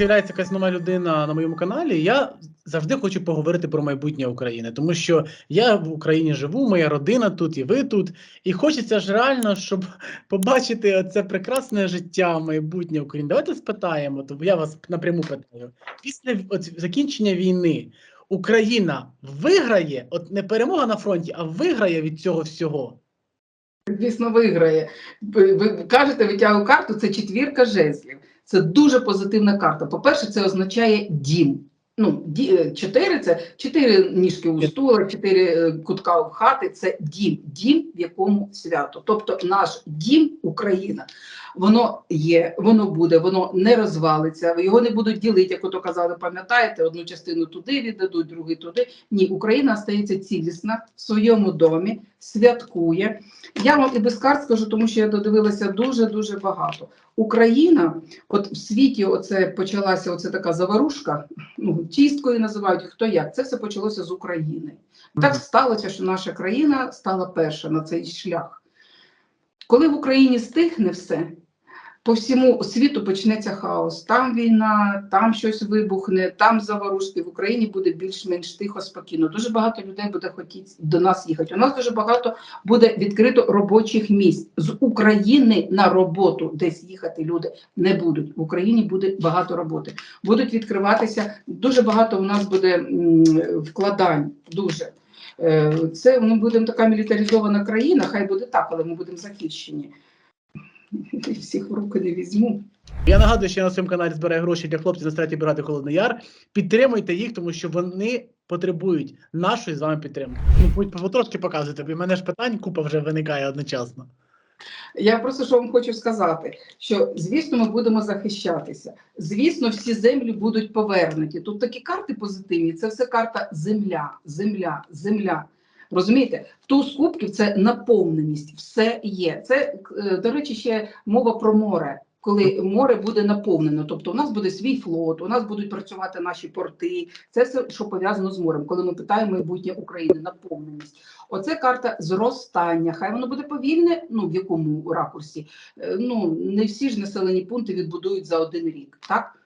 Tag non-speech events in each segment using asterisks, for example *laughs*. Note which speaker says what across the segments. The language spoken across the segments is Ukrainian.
Speaker 1: з'являється якась нова людина на моєму каналі, я завжди хочу поговорити про майбутнє України, тому що я в Україні живу, моя родина тут, і ви тут. І хочеться ж реально, щоб побачити це прекрасне життя, майбутнє України. Давайте спитаємо, то я вас напряму питаю. Після от, закінчення війни Україна виграє, от не перемога на фронті, а виграє від цього всього.
Speaker 2: Звісно, виграє. Ви, кажете, витягую карту, це четвірка жезлів. Це дуже позитивна карта. По-перше, це означає дім. Ну, ді, е, чотири це чотири ніжки у стула, чотири е, кутка в хати. Це дім, дім, в якому свято. Тобто наш дім, Україна, воно є, воно буде, воно не розвалиться. Його не будуть ділити, як ото казали, пам'ятаєте, одну частину туди віддадуть, другу туди. Ні, Україна стається цілісна в своєму домі, святкує. Я вам і без карт скажу, тому що я додивилася дуже дуже багато. Україна, от в світі, оце почалася оце така заварушка, ну чисткою називають хто як. Це все почалося з України. Так сталося, що наша країна стала перша на цей шлях. Коли в Україні стихне все, по всьому світу почнеться хаос. Там війна, там щось вибухне, там заворушки. В Україні буде більш-менш тихо, спокійно. Дуже багато людей буде хотіти до нас їхати. У нас дуже багато буде відкрито робочих місць з України на роботу, десь їхати люди не будуть. В Україні буде багато роботи. Будуть відкриватися дуже багато. У нас буде вкладань. Дуже Е, це ми будемо така мілітаризована країна. Хай буде так, але ми будемо захищені. *laughs* Всіх в руки не візьму.
Speaker 1: Я нагадую, що я на своєму каналі збираю гроші для хлопців на статі бригади Холодний Яр. Підтримуйте їх, тому що вони потребують нашої з вами підтримки. Ну, будь потрошки показуйте, бо в мене ж питань купа вже виникає одночасно.
Speaker 2: Я просто що вам хочу сказати, що звісно, ми будемо захищатися. Звісно, всі землі будуть повернуті. Тут такі карти позитивні. Це все карта земля, земля, земля. Розумієте, туз кубків це наповненість, все є. Це, е, до речі, ще мова про море. Коли море буде наповнено, тобто у нас буде свій флот, у нас будуть працювати наші порти. Це все, що пов'язано з морем. Коли ми питаємо майбутнє України, наповненість. Оце карта зростання. Хай воно буде повільне. Ну в якому ракурсі? Е, Ну не всі ж населені пункти відбудують за один рік. Так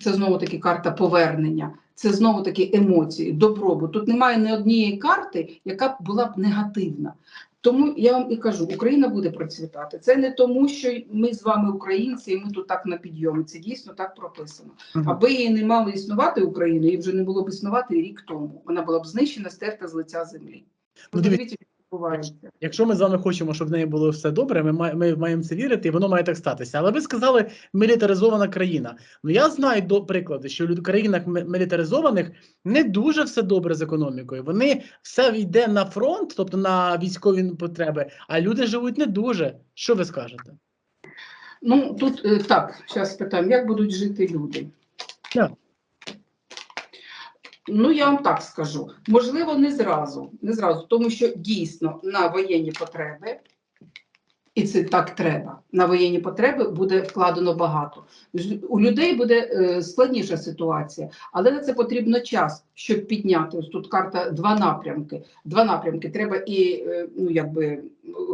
Speaker 2: це знову таки карта повернення. Це знову таки емоції, добробут. Тут немає ні однієї карти, яка була б негативна. Тому я вам і кажу, Україна буде процвітати. Це не тому, що ми з вами українці, і ми тут так на підйомі. Це дійсно так прописано. Аби її не мало існувати Україна, її вже не було б існувати рік тому. Вона була б знищена, стерта з лиця землі.
Speaker 1: Ну,
Speaker 2: Подивіться, відбувається.
Speaker 1: Якщо ми з вами хочемо, щоб в неї було все добре, ми, має- ми маємо це вірити, і воно має так статися. Але ви сказали мілітаризована країна. Ну я знаю до приклади, що в країнах мілітаризованих не дуже все добре з економікою. Вони все йде на фронт, тобто на військові потреби, а люди живуть не дуже. Що ви скажете?
Speaker 2: Ну тут е, так, зараз питаємо, як будуть жити люди.
Speaker 1: Так.
Speaker 2: Ну, я вам так скажу. Можливо, не зразу, не зразу, тому що дійсно на воєнні потреби, і це так треба. На воєнні потреби буде вкладено багато. У людей буде е, складніша ситуація, але на це потрібно час, щоб підняти. Ось тут карта два напрямки. Два напрямки. Треба і е, ну, якби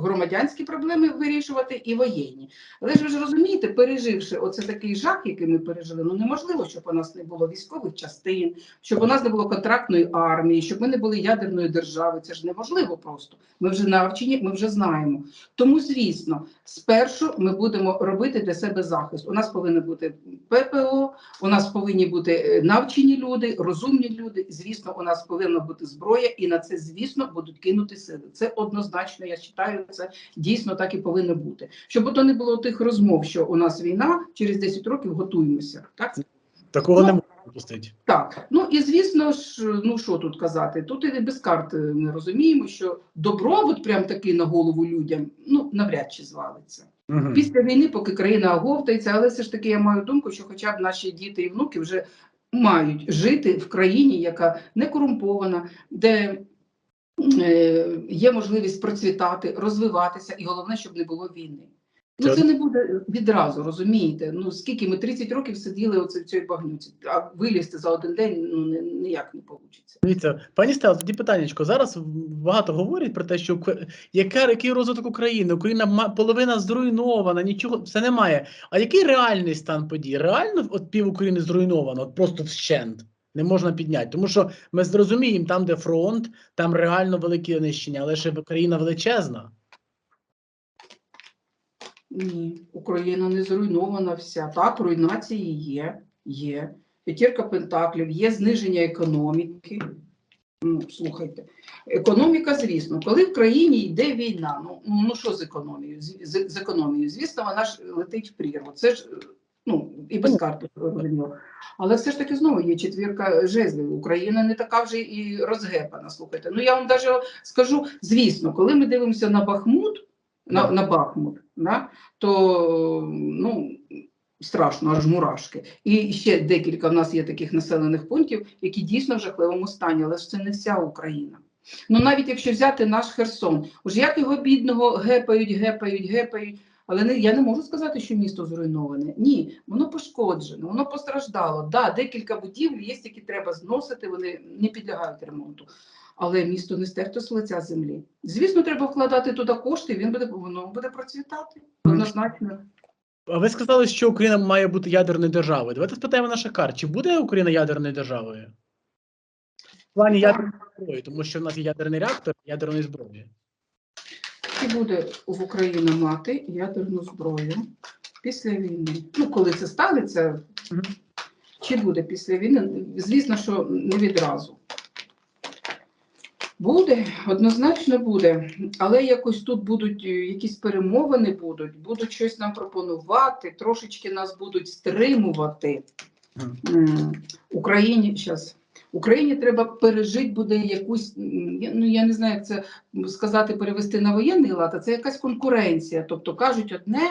Speaker 2: громадянські проблеми вирішувати, і воєнні. Але ж ви ж розумієте, переживши оце такий жах, який ми пережили, ну неможливо, щоб у нас не було військових частин, щоб у нас не було контрактної армії, щоб ми не були ядерною державою. Це ж неможливо просто. Ми вже навчені, ми вже знаємо. Тому, звісно, спершу ми будемо робити для себе захист. У нас повинно бути ППО, у нас повинні бути е, навчені люди, розумні люди. Звісно, у нас повинна бути зброя, і на це, звісно, будуть кинути сили. Це однозначно. Я вважаю, це дійсно так і повинно бути. Щоб ото не було тих розмов, що у нас війна, через 10 років готуємося. Так
Speaker 1: Такого
Speaker 2: Ну,
Speaker 1: не можна допустити.
Speaker 2: так, ну і звісно ж, ну що тут казати? Тут і без карт е, ми розуміємо, що добробут, прям такий на голову людям, ну навряд чи звалиться. Після війни, поки країна оговтається, але все ж таки я маю думку, що хоча б наші діти і внуки вже мають жити в країні, яка не корумпована, де е, є можливість процвітати, розвиватися, і головне, щоб не було війни. Ну,
Speaker 1: Це
Speaker 2: не буде відразу, розумієте? Ну, скільки ми 30 років сиділи оце в цій багнюці, а вилізти за один день ну, ні- ніяк не вийде.
Speaker 1: Дивіться, пані Стело, тоді питаннячко. Зараз багато говорять про те, що яка, який розвиток України? Україна половина зруйнована, нічого все немає. А який реальний стан подій? Реально, от пів України зруйновано, от просто вщент. Не можна підняти. Тому що ми зрозуміємо, там, де фронт, там реально великі нищення, але ще Україна величезна.
Speaker 2: Ні, Україна не зруйнована вся. Так, руйнації є, є. П'ятірка пентаклів, є зниження економіки. Ну, слухайте, економіка, звісно, коли в країні йде війна, ну, ну що з економією? З, з, з економією? Звісно, вона ж летить в прірву. Це ж ну, і без карти зрозуміло. Але все ж таки знову є четвірка жезлів. Україна не така вже і розгепана. Слухайте. Ну я вам навіть скажу, звісно, коли ми дивимося на Бахмут, на, на Бахмут, да, то ну, страшно, аж мурашки. І ще декілька в нас є таких населених пунктів, які дійсно в жахливому стані, але ж це не вся Україна. Ну навіть якщо взяти наш Херсон, уж як його бідного гепають, гепають, гепають. Але не, я не можу сказати, що місто зруйноване. Ні, воно пошкоджено, воно постраждало. Да, декілька будівель є, які треба зносити, вони не підлягають ремонту. Але місто не стерто з лиця землі. Звісно, треба вкладати туди кошти, він буде воно буде процвітати. Однозначно.
Speaker 1: А ви сказали, що Україна має бути ядерною державою. Давайте спитаємо наших карт, чи буде Україна ядерною державою? В плані
Speaker 2: Так.
Speaker 1: ядерної зброї, тому що в нас є ядерний реактор ядерної зброї.
Speaker 2: Чи буде в Україна мати ядерну зброю після війни? Ну, коли це станеться,
Speaker 1: Мгм.
Speaker 2: чи буде після війни? Звісно, що не відразу. Буде, однозначно буде, але якось тут будуть е, якісь перемовини будуть, будуть щось нам пропонувати, трошечки нас будуть стримувати. Україні зараз. Україні треба пережити буде якусь, ну я не знаю, як це сказати, перевести на воєнний лад, а це якась конкуренція. Тобто кажуть одне,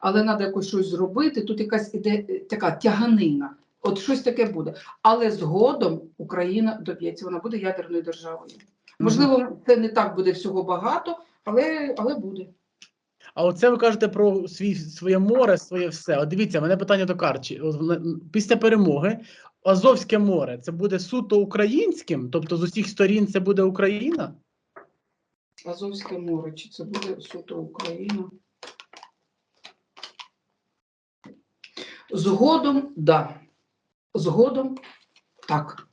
Speaker 2: але треба якось щось зробити. Тут якась іде е, така тяганина. От щось таке буде. Але згодом Україна доб'ється, вона буде ядерною державою. Можливо, це не так буде всього багато, але, але буде.
Speaker 1: А оце ви кажете про свій, своє море, своє все. От дивіться, мене питання до Карчі. Після перемоги Азовське море це буде суто українським, тобто з усіх сторін це буде Україна?
Speaker 2: Азовське море, чи це буде суто Україна? Згодом, да. Згодом, так.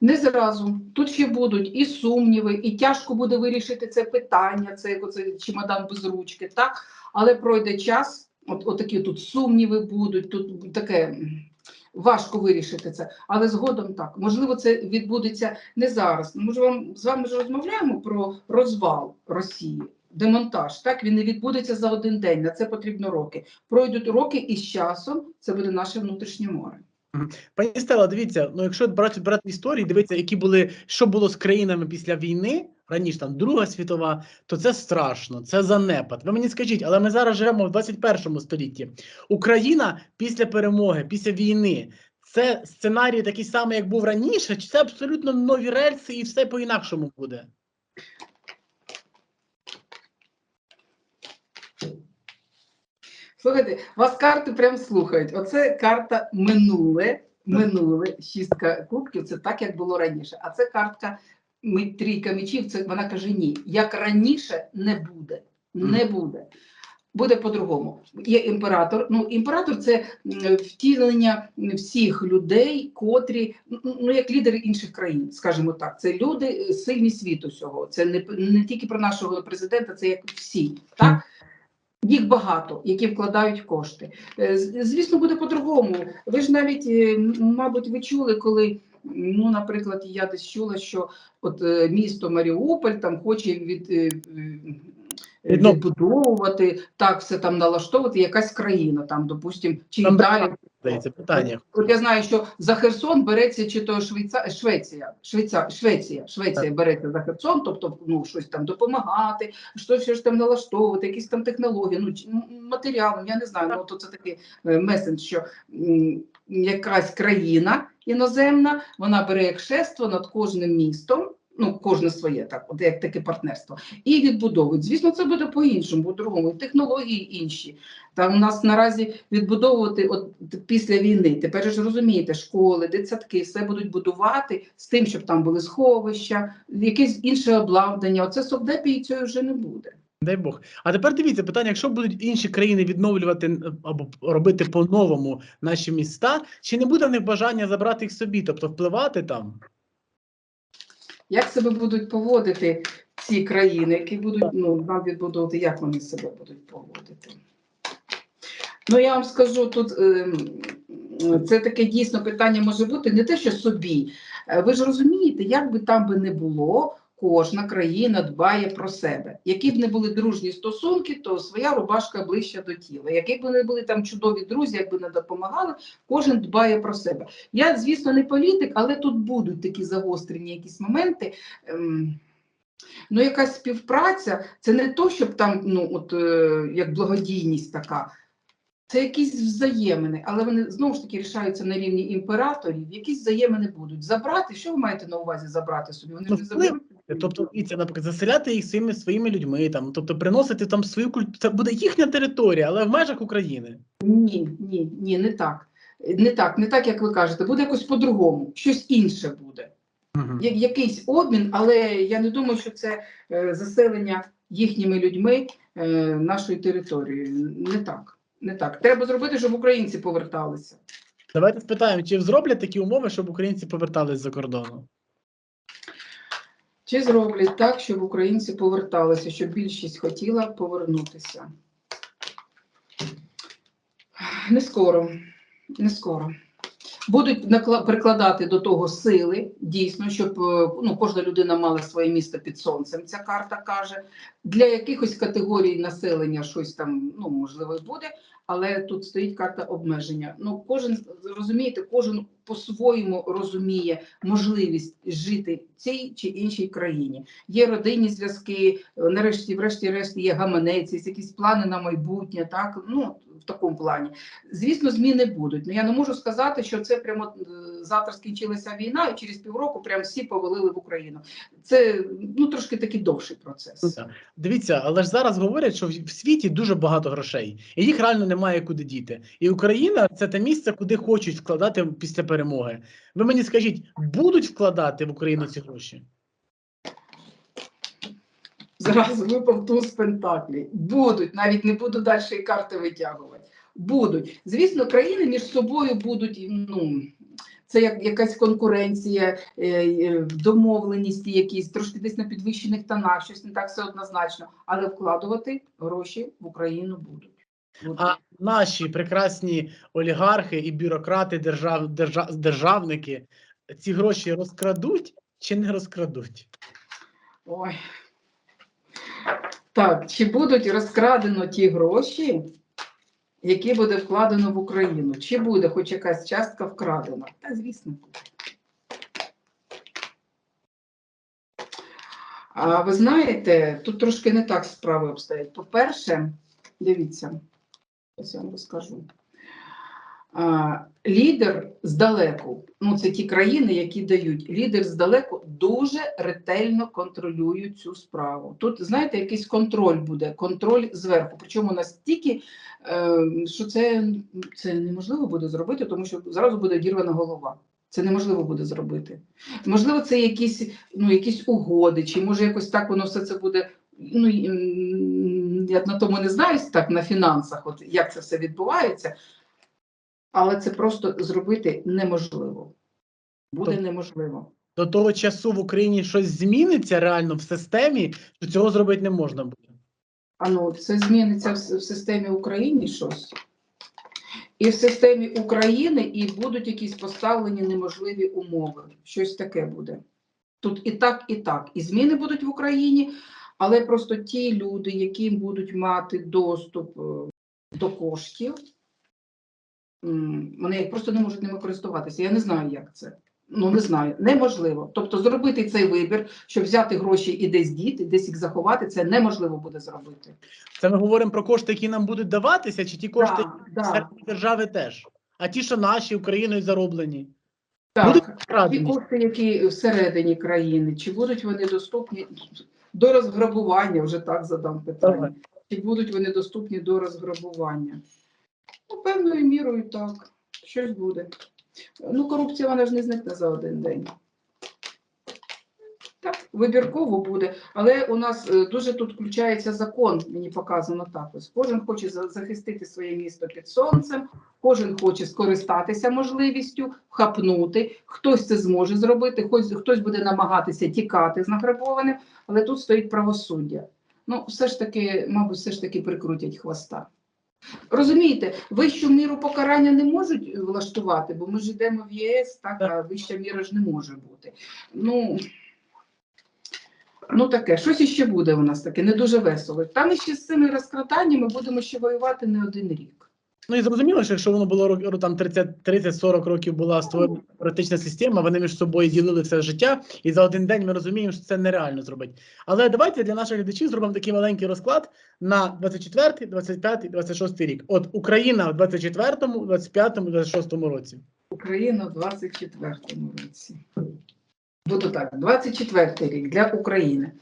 Speaker 2: Не зразу. Тут ще будуть і сумніви, і тяжко буде вирішити це питання, це як оце чемодан без ручки, так? Але пройде час, от, от такі тут сумніви будуть, тут таке важко вирішити це. Але згодом так. Можливо, це відбудеться не зараз. Ми ж вам з вами ж розмовляємо про розвал Росії. Демонтаж, так він не відбудеться за один день. На це потрібно роки. Пройдуть роки, і з часом це буде наше внутрішнє море.
Speaker 1: Пані Стела, дивіться, ну якщо брати, брати історії, дивитися, які були, що було з країнами після війни, раніше там Друга світова, то це страшно, це занепад. Ви мені скажіть, але ми зараз живемо в 21 столітті. Україна після перемоги, після війни. Це сценарій такий самий, як був раніше, чи це абсолютно нові рельси і все по-інакшому буде?
Speaker 2: Слухайте, вас карти прям слухають. Оце карта минуле, минуле, шістка кубків, це так, як було раніше. А це картка трійка мечів, це вона каже ні. Як раніше не буде. Не буде. Буде по-другому. Є імператор. Ну, імператор це втілення всіх людей, котрі, ну, ну як лідери інших країн, скажімо так. Це люди е, сильні світу всього. Це не, не тільки про нашого президента, це як всі. Так? Їх багато, які вкладають кошти. Е, Звісно, буде по-другому. Ви ж навіть, е, мабуть, ви чули, коли, ну, наприклад, я десь чула, що от е, місто Маріуполь там хоче від. Е, е, Відбудовувати, так все там налаштовувати, якась країна, там, допустимо, чи
Speaker 1: Там
Speaker 2: Італія.
Speaker 1: Здається, питання.
Speaker 2: От я знаю, що за Херсон береться чи то Швейца... Швеція, Швейця... Швеція, Швеція береться за Херсон, тобто ну, щось там допомагати, щось, щось там налаштовувати, якісь там технології, ну, чи- м, матеріали, я не знаю, ну, то це такий е, месендж, що м, якась країна іноземна, вона бере як шество над кожним містом, Ну, кожне своє, так, от як таке партнерство, і відбудовують. Звісно, це буде по-іншому, по-другому, технології інші. Там у нас наразі відбудовувати от після війни. Тепер ж розумієте, школи, дитсадки, все будуть будувати з тим, щоб там були сховища, якесь інше обладнання. Оце совдепії цього вже не буде.
Speaker 1: Дай Бог. А тепер дивіться питання: якщо будуть інші країни відновлювати або робити по-новому наші міста, чи не буде в них бажання забрати їх собі, тобто впливати там?
Speaker 2: Як себе будуть поводити ці країни, які будуть ну, нам відбудовувати, як вони себе будуть поводити? Ну, я вам скажу, тут ем, це таке дійсно питання може бути не те, що собі. Е, Ви ж розумієте, як би там би не було, кожна країна дбає про себе. Які б не були дружні стосунки, то своя рубашка ближче до тіла. Які б не були там чудові друзі, якби не допомагали, кожен дбає про себе. Я, звісно, не політик, але тут будуть такі загострені якісь моменти. Ем, Ну, якась співпраця, це не то, щоб там, ну, от е, як благодійність така. Це якісь взаємини, але вони знову ж таки рішаються на рівні імператорів. Якісь взаємини будуть забрати. Що ви маєте на увазі забрати собі? Вони ж
Speaker 1: Ну,
Speaker 2: не заберуть.
Speaker 1: Тобто, дивіться, наприклад, заселяти їх своїми своїми людьми, там, тобто приносити там свою культуру. Це буде їхня територія, але в межах України.
Speaker 2: Ні, ні, ні, не так. Не так, не так, як ви кажете. Буде якось по-другому, щось інше буде. Я- якийсь обмін, але я не думаю, що це е, заселення їхніми людьми е, нашої території. Не так. Не так. Треба зробити, щоб українці поверталися.
Speaker 1: Давайте спитаємо, чи зроблять такі умови, щоб українці повертались за кордону?
Speaker 2: Чи зроблять так, щоб українці поверталися, щоб більшість хотіла повернутися? Не скоро. Не скоро. Будуть прикладати до того сили, дійсно, щоб е, ну, кожна людина мала своє місто під сонцем, ця карта каже. Для якихось категорій населення щось там, ну, можливо, буде, але тут стоїть карта обмеження. Ну, кожен, розумієте, кожен по-своєму розуміє можливість жити в цій чи іншій країні. Є родинні зв'язки, нарешті, врешті-решт, є гаманець, якісь плани на майбутнє, так, ну, в такому плані. Звісно, зміни будуть. Ну я не можу сказати, що це прямо е, завтра скінчилася війна, і через півроку прям всі повалили в Україну. Це ну трошки такий довший процес.
Speaker 1: Ну. Дивіться, але ж зараз говорять, що в світі дуже багато грошей, і їх реально немає куди діти. І Україна це те місце, куди хочуть вкладати після перемоги. Ви мені скажіть, будуть вкладати в Україну ці гроші?
Speaker 2: Зразу випав туз пентаклі. Будуть, навіть не буду далі і карти витягувати. Будуть. Звісно, країни між собою будуть, ну. Це як якась конкуренція, е, е, домовленісті якісь, трошки десь на підвищених тонах, щось не так все однозначно, але вкладувати гроші в Україну будуть. Будуть.
Speaker 1: А наші прекрасні олігархи і бюрократи, держав, держа, державники ці гроші розкрадуть чи не розкрадуть?
Speaker 2: Ой. Так, чи будуть розкрадено ті гроші, які буде вкладено в Україну? Чи буде хоч якась частка вкрадена? Та, звісно, буде. А ви знаєте, тут трошки не так справи обстоять. По-перше, дивіться, ось я вам розкажу. Лідер здалеку, ну це ті країни, які дають, лідер здалеку дуже ретельно контролює цю справу. Тут, знаєте, якийсь контроль буде, контроль зверху. Причому настільки, е, що це, це неможливо буде зробити, тому що зразу буде дірвана голова. Це неможливо буде зробити. Можливо, це якісь, ну, якісь угоди, чи може якось так воно все це буде. Ну, я на тому не знаюсь так на фінансах, от як це все відбувається, але це просто зробити неможливо. Буде
Speaker 1: Тобто-
Speaker 2: неможливо.
Speaker 1: До того часу в Україні щось зміниться реально в системі, що цього зробити не можна буде.
Speaker 2: А ну, це зміниться в, в системі України щось. І в системі України і будуть якісь поставлені неможливі умови. Щось таке буде. Тут і так, і так. І зміни будуть в Україні, але просто ті люди, які будуть мати доступ е, до коштів, вони просто не можуть ними користуватися. Я не знаю, як це. Ну, не знаю, неможливо. Тобто зробити цей вибір, щоб взяти гроші і десь діти, десь їх заховати, це неможливо буде зробити.
Speaker 1: Це ми говоримо про кошти, які нам будуть даватися, чи ті кошти
Speaker 2: Да, да.
Speaker 1: держави теж. А ті, що наші Україною зароблені. Будуть
Speaker 2: Так, ті кошти, які всередині країни, чи будуть вони доступні до розграбування, вже так задам питання. Чи будуть вони доступні до розграбування? Ну, певною мірою так. Щось буде. Ну, корупція вона ж не зникне за один день. Так, вибірково буде. Але у нас е, дуже тут включається закон, мені показано так. Ось кожен хоче захистити своє місто під сонцем, кожен хоче скористатися можливістю, хапнути. Хтось це зможе зробити, хтось, хтось буде намагатися тікати з награбованим, але тут стоїть правосуддя. Ну, все ж таки, мабуть, все ж таки прикрутять хвоста. Розумієте, вищу міру покарання не можуть влаштувати, бо ми ж йдемо в ЄС, так, а вища міра ж не може бути. Ну, ну таке, щось іще буде у нас таке, не дуже весело. Там іще з цими розкраданнями будемо ще воювати не один рік.
Speaker 1: Ну і зрозуміло, що якщо воно було ро- там 30 30-40 років була створена політична система, вони між собою ділили все життя, і за один день ми розуміємо, що це нереально зробити. Але давайте для наших глядачів зробимо такий маленький розклад на 24, 25, 26 рік. От Україна в 24, 25, 26 році.
Speaker 2: Україна в 24-му році. Буду так, 24 рік для України.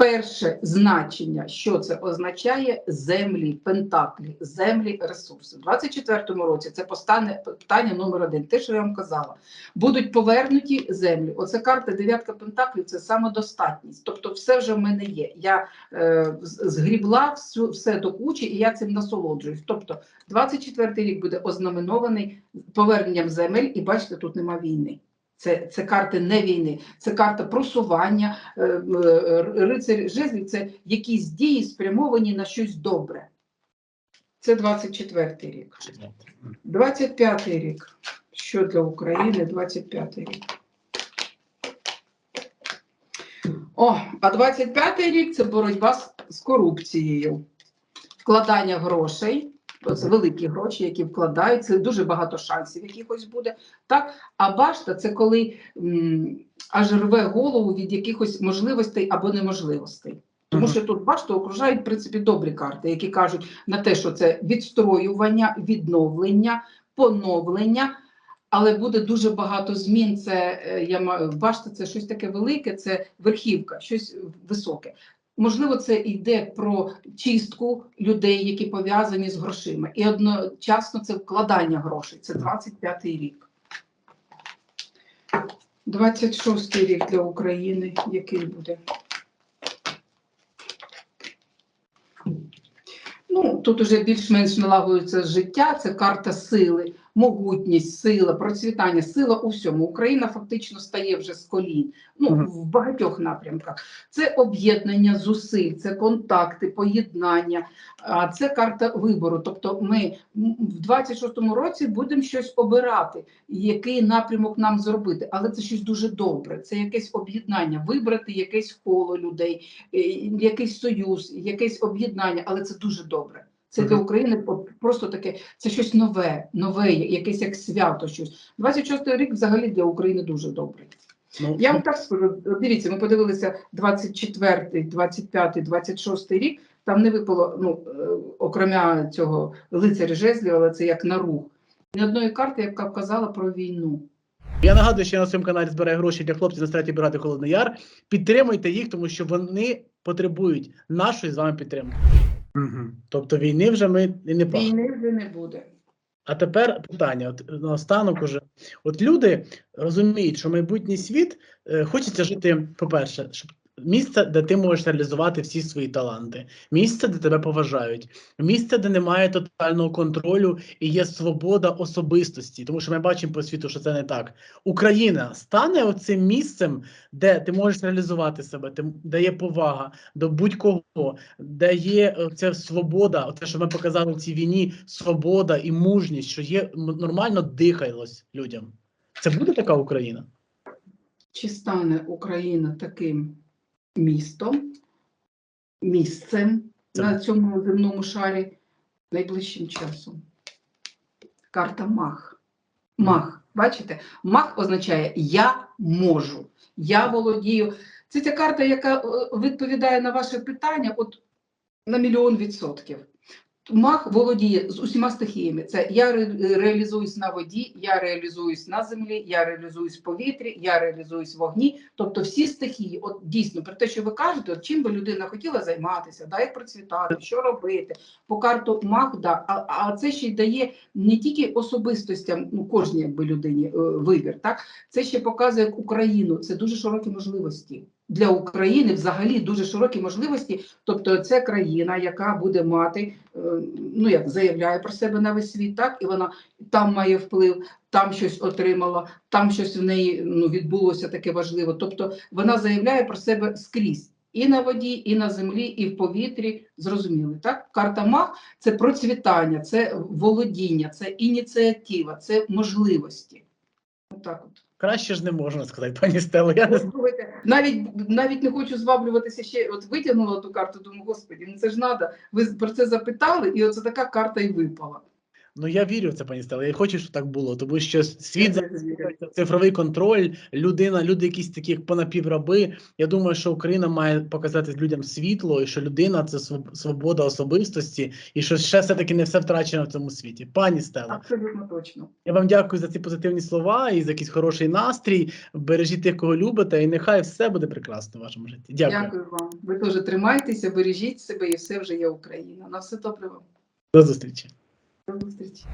Speaker 2: Перше значення, що це означає землі, пентаклі, землі, ресурси. У 24-му році це постане питання номер один. Те, що я вам казала, будуть повернуті землі. Оце карта дев'ятка пентаклів, це самодостатність. Тобто, все вже в мене є. Я е, згрібла всю, все до кучі, і я цим насолоджуюсь. Тобто, 24-й рік буде ознаменований поверненням земель, і бачите, тут нема війни. Це, це карти не війни, це карта просування, е, е, рицарь жезлів, це якісь дії спрямовані на щось добре. Це 24-й рік. 25-й рік. Що для України 25-й рік? О, а 25-й рік це боротьба з, з корупцією, вкладання грошей. Це великі гроші, які вкладають, це дуже багато шансів якихось буде. Так? А башта це коли м, аж рве голову від якихось можливостей або неможливостей. Тому що тут башту окружають в принципі добрі карти, які кажуть на те, що це відстроювання, відновлення, поновлення. Але буде дуже багато змін. Це е, я маю башта, це щось таке велике, це верхівка, щось високе. Можливо, це йде про чистку людей, які пов'язані з грошима, і одночасно це вкладання грошей. Це 25-й рік. 26-й рік для України, який буде? Ну, тут уже більш-менш налагодиться життя, це карта сили, могутність, сила, процвітання, сила у всьому. Україна фактично стає вже з колін. Ну, в багатьох напрямках. Це об'єднання зусиль, це контакти, поєднання, а це карта вибору. Тобто ми в 26-му році будемо щось обирати, який напрямок нам зробити. Але це щось дуже добре. Це якесь об'єднання, вибрати якесь коло людей, е, якийсь союз, якесь об'єднання, але це дуже добре. Це для України просто таке, це щось нове, нове, якесь як свято. Щось 26-й рік взагалі для України дуже добрий.
Speaker 1: Ну,
Speaker 2: Я вам так скажу, дивіться, ми подивилися 24, 25, 26 рік. Там не випало, ну е, окремя цього лицаря жезлів, але це як на рух. Ні одної карти, яка вказала про війну.
Speaker 1: Я нагадую, що я на своєму каналі збираю гроші для хлопців з 3 бригади Холодний Яр. Підтримуйте їх, тому що вони потребують нашої з вами підтримки. Угу. Тобто війни вже ми і не бачимо.
Speaker 2: Війни вже не буде.
Speaker 1: А тепер питання: от наостанок уже. От люди розуміють, що майбутній світ е, хочеться жити, по-перше, щоб місце, де ти можеш реалізувати всі свої таланти, місце, де тебе поважають, місце, де немає тотального контролю і є свобода особистості, тому що ми бачимо по світу, що це не так. Україна стане оцим місцем, де ти можеш реалізувати себе, де- є повага до будь-кого, де є е, ця свобода, те, що ми показали в цій війні, свобода і мужність, що є нормально дихалось людям. Це буде така Україна?
Speaker 2: Чи стане Україна таким містом, місцем
Speaker 1: Це-
Speaker 2: на цьому земному шарі найближчим часом? Карта Мах. Мах. Бачите? Мах означає я можу, я володію. Це ця карта, яка е, відповідає на ваше питання от на мільйон відсотків. Мах володіє з усіма стихіями. Це я ре- реалізуюсь на воді, я реалізуюсь на землі, я реалізуюсь в повітрі, я реалізуюсь в вогні. Тобто всі стихії, от дійсно про те, що ви кажете, от чим би людина хотіла займатися, да, як процвітати, що робити. По карту мах, да, а, а це ще й дає не тільки особистостям, ну кожній якби людині е, вибір. Так це ще показує як Україну. Це дуже широкі можливості. Для України взагалі дуже широкі можливості. Тобто, це країна, яка буде мати, е, ну як заявляє про себе на весь світ, так і вона там має вплив, там щось отримала, там щось в неї ну, відбулося таке важливе. Тобто вона заявляє про себе скрізь. І на воді, і на землі, і в повітрі. Зрозуміли, так? Карта Мах це процвітання, це володіння, це ініціатива, це можливості. Отак от.
Speaker 1: Краще ж не можна сказати, пані Стело. Я не
Speaker 2: навіть навіть не хочу зваблюватися ще. От витягнула ту карту, думаю, господі, ну це ж треба. Ви про це запитали, і оце така карта і випала.
Speaker 1: Ну я вірю в це, пані Стело. Я хочу, щоб так було, тому що світ
Speaker 2: вірю.
Speaker 1: цифровий контроль, людина, люди якісь такі як понапівраби. Я думаю, що Україна має показати людям світло, і що людина це свобода особистості, і що ще все таки не все втрачено в цьому світі. Пані Стело,
Speaker 2: Абсолютно точно.
Speaker 1: я вам дякую за ці позитивні слова і за якийсь хороший настрій. Бережіть тих, кого любите, і нехай все буде прекрасно в вашому житті. Дякую.
Speaker 2: Дякую вам. Ви теж тримайтеся, бережіть себе, і все вже є Україна. На все добре вам.
Speaker 1: До зустрічі.
Speaker 2: До зустрічі.